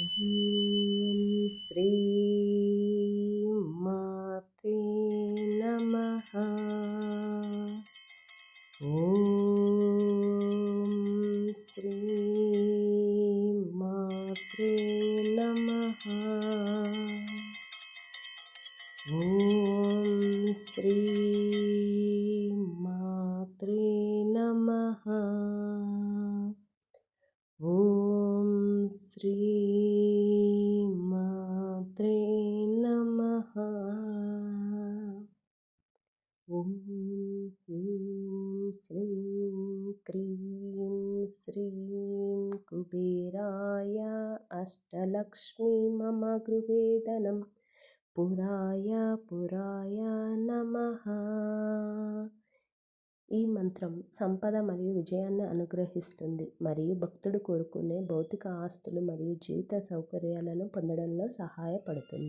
Om Sri Mata Namaha. Om Sri Mata Namaha. Om Sri Mata Namaha. నమ ఓం హ్రీం శ్రీం cream శ్రీం కుబేరాయ అష్టలక్ష్మీ మమ గృహేదనం పురాయ పురాయ నమ ఈ మంత్రం సంపద మరియు విజయాన్ని అనుగ్రహిస్తుంది మరియు భక్తుడు కోరుకునే భౌతిక ఆస్తులు మరియు జీవిత సౌకర్యాలను పొందడంలో సహాయపడుతుంది.